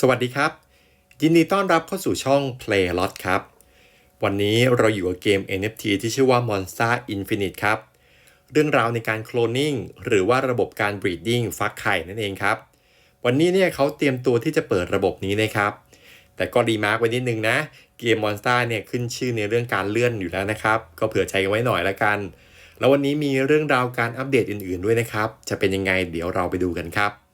สวัสดีครับ ยินดีต้อนรับเข้าสู่ช่อง Play Lot ครับ วันนี้เราอยู่กับเกม NFT ที่ชื่อว่า Monster Infinite ครับ เรื่องราวในการโคลนนิ่งหรือว่าระบบการ breeding ฟักไข่นั่นเองครับ วันนี้เนี่ยเขาเตรียมตัวที่จะเปิดระบบนี้นะครับ แต่ก็ดีมาร์กไว้นิดนึงนะ เกม Monster เนี่ยขึ้นชื่อในเรื่องการเลื่อนอยู่แล้วนะครับ ก็เผื่อใจกันไว้หน่อยละกัน แล้ววันนี้มีเรื่องราวการอัปเดตอื่น ๆด้วยนะครับ จะเป็นยังไงเดี๋ยวเราไปดูกันครับ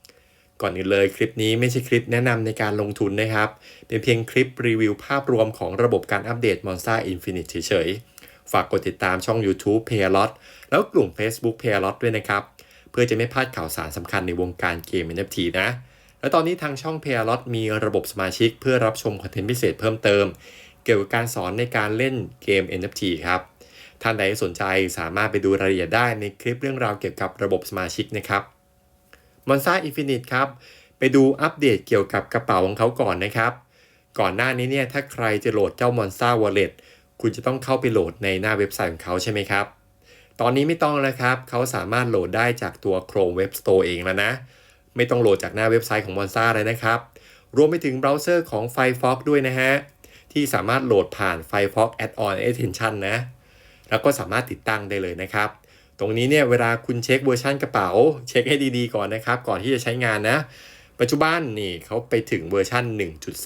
ก่อนอื่นเลยคลิปนี้ไม่ใช่คลิปแนะนำในการลงทุนนะครับ เป็นเพียงคลิปรีวิวภาพรวมของระบบการอัปเดต Monster Infinite เฉยๆ ฝากกดติดตามช่อง YouTube p a y l o t แล้วกลุ่ม Facebook p a y l o t ด้วยนะครับ เพื่อจะไม่พลาดข่าวสารสำคัญในวงการเกม NFT นะ และตอนนี้ทางช่อง p a y l o t มีระบบสมาชิกเพื่อรับชมคอนเทนต์พิเศษเพิ่มเติม เกี่ยวกับการสอนในการเล่นเกม NFT ครับท่านใดสนใจสามารถไปดูรายละเอียดได้ในคลิปเรื่องราวเกี่ยวกับระบบสมาชิกนะครับ Monster Infinite ครับ ไปดูอัปเดตเกี่ยวกับกระเป๋าของเขาก่อนนะครับ ก่อนหน้านี้เนี่ยถ้าใครจะโหลดเจ้า Monster Wallet คุณจะต้องเข้าไปโหลดในหน้าเว็บไซต์ของเขาใช่ไหมครับ ตอนนี้ไม่ต้องแล้วครับ เขาสามารถโหลดได้จากตัว Chrome Web Store เองแล้วนะ ไม่ต้องโหลดจากหน้าเว็บไซต์ของ Monster เลยนะครับ รวมไปถึงเบราว์เซอร์ของ Firefox ด้วยนะฮะ ที่สามารถโหลดผ่าน Firefox Add-on Extension นะ แล้วก็สามารถติดตั้งได้เลยนะครับ ตรงนี้เนี่ยเวลาคุณเช็คเวอร์ชันกระเป๋า เช็คให้ดีๆก่อนนะครับ ก่อนที่จะใช้งานนะ ปัจจุบันนี่เขาไปถึงเวอร์ชัน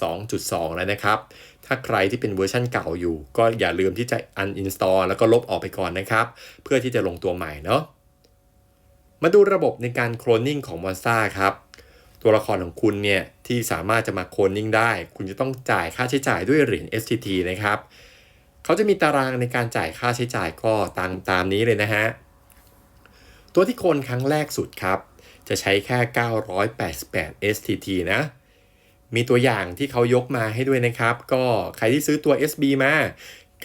1.2.2 แล้วนะครับ ถ้าใครที่เป็นเวอร์ชันเก่าอยู่ ก็อย่าลืมที่จะ uninstall แล้วก็ลบออกไปก่อนนะครับ เพื่อที่จะลงตัวใหม่เนาะมาดูระบบในการโคลนนิ่งของ Monster ครับ ตัวละครของคุณเนี่ยที่สามารถจะมาโคลนนิ่งได้ คุณจะต้องจ่ายค่าใช้จ่ายด้วยเหรียญ STT นะครับเขาจะมีตารางในการจ่ายค่าใช้จ่ายก็ตามตามนี้เลยนะฮะ ตัวที่โคนครั้งแรกสุดครับ จะใช้แค่ 988 STT นะ มีตัวอย่างที่เขายกมาให้ด้วยนะครับ ก็ใครที่ซื้อตัว SB มา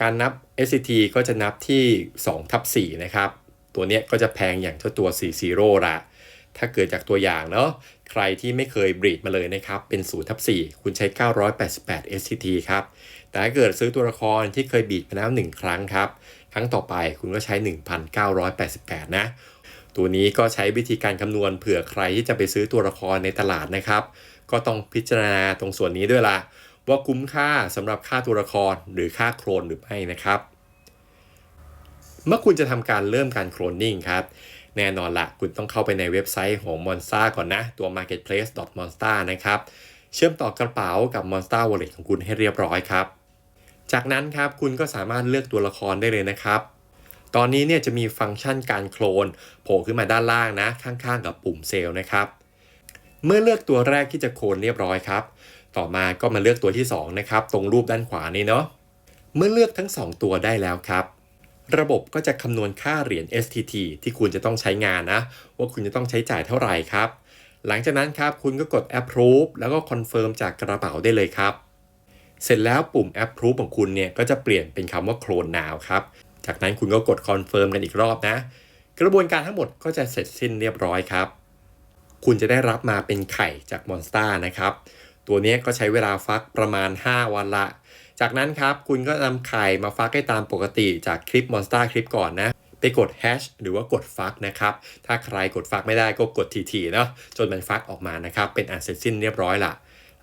การนับ STT ก็จะนับที่2ทับ4นะครับ ตัวเนี้ยก็จะแพงอย่างเท่าตัว 40ละถ้าเกิดจากตัวอย่างเนาะใครที่ไม่เคยบรีดมาเลยนะครับ เป็น0ทับ4คุณใช้ 988 STT ครับ แต่ถ้าเกิดซื้อตัวละครที่เคยบีดมาแล้ว 1 ครั้งครับ ครั้งต่อไปคุณก็ใช้ 1,988 นะ ตัวนี้ก็ใช้วิธีการคำนวณเผื่อใครที่จะไปซื้อตัวละครในตลาดนะครับ ก็ต้องพิจารณาตรงส่วนนี้ด้วยละว่าคุ้มค่าสำหรับค่าตัวละครหรือค่าโคลนหรือไม่นะครับ เมื่อคุณจะทำการเริ่มการโคลนนิ่งครับ แน่นอนละคุณต้องเข้าไปในเว็บไซต์ของ Monster ก่อนนะ ตัว marketplace.monster นะครับ เชื่อมต่อกระเป๋ากับ Monster Wallet ของคุณให้เรียบร้อยครับ จากนั้นครับคุณก็สามารถเลือกตัวละครได้เลยนะครับ ตอนนี้เนี่ยจะมีฟังก์ชันการโคลนโผล่ขึ้นมาด้านล่างนะ ข้างๆ กับปุ่มเซลล์นะครับ เมื่อเลือกตัวแรกที่จะโคลนเรียบร้อยครับ ต่อมาก็มาเลือกตัวที่2นะครับตรงรูปด้านขวานี้เนาะ เมื่อเลือกทั้ง 2 ตัวได้แล้วครับ ระบบก็จะคำนวณค่าเหรียญ STT ที่คุณจะต้องใช้งานนะ ว่าคุณจะต้องใช้จ่ายเท่าไหร่ครับ หลังจากนั้นครับคุณก็กด approve แล้วก็ confirm จากกระเป๋าได้เลยครับ เสร็จแล้วปุ่ม approve ของคุณเนี่ยก็จะเปลี่ยนเป็นคำว่า clone now ครับ จากนั้นคุณก็กด confirm กันอีกรอบนะ กระบวนการทั้งหมดก็จะเสร็จสิ้นเรียบร้อยครับ คุณจะได้รับมาเป็นไข่จากมอนสเตอร์นะครับ ตัวนี้ก็ใช้เวลาฟักประมาณ 5 วันละ จากนั้นครับคุณก็นำไข่มาฟักให้ตามปกติจากคลิปมอนสเตอร์คลิปก่อนนะไปกดแฮชหรือว่ากดฟักนะครับ ถ้าใครกดฟักไม่ได้ก็กดทีๆเนาะจนมันฟักออกมานะครับ เป็นอันเสร็จสิ้นเรียบร้อยละ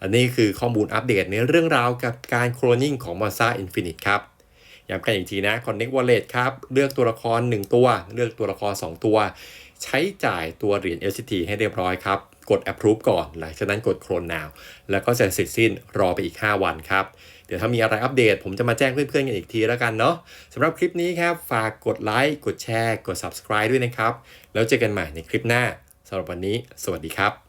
อันนี้คือข้อมูลอัปเดตในเรื่องราวกับการโคลนนิ่งของ Monster Infinite ครับ ย้ำกันอีกทีนะ Connect Wallet ครับ เลือกตัวละคร 1 ตัว เลือกตัวละคร 2 ตัว ใช้จ่ายตัวเหรียญ SCT ให้เรียบร้อยครับ กด approve ก่อน หลังจากนั้นกด clone now แล้วก็จะเสร็จสิ้นรอไปอีก 5 วันครับ เดี๋ยวถ้ามีอะไรอัปเดต ผมจะมาแจ้งเพื่อนๆกันอีกทีแล้วกันเนาะสำหรับคลิปนี้ครับ ฝากกดไลค์ กดแชร์ กด subscribe ด้วยนะครับ แล้วเจอกันใหม่ในคลิปหน้าสำหรับวันนี้ สวัสดีครับ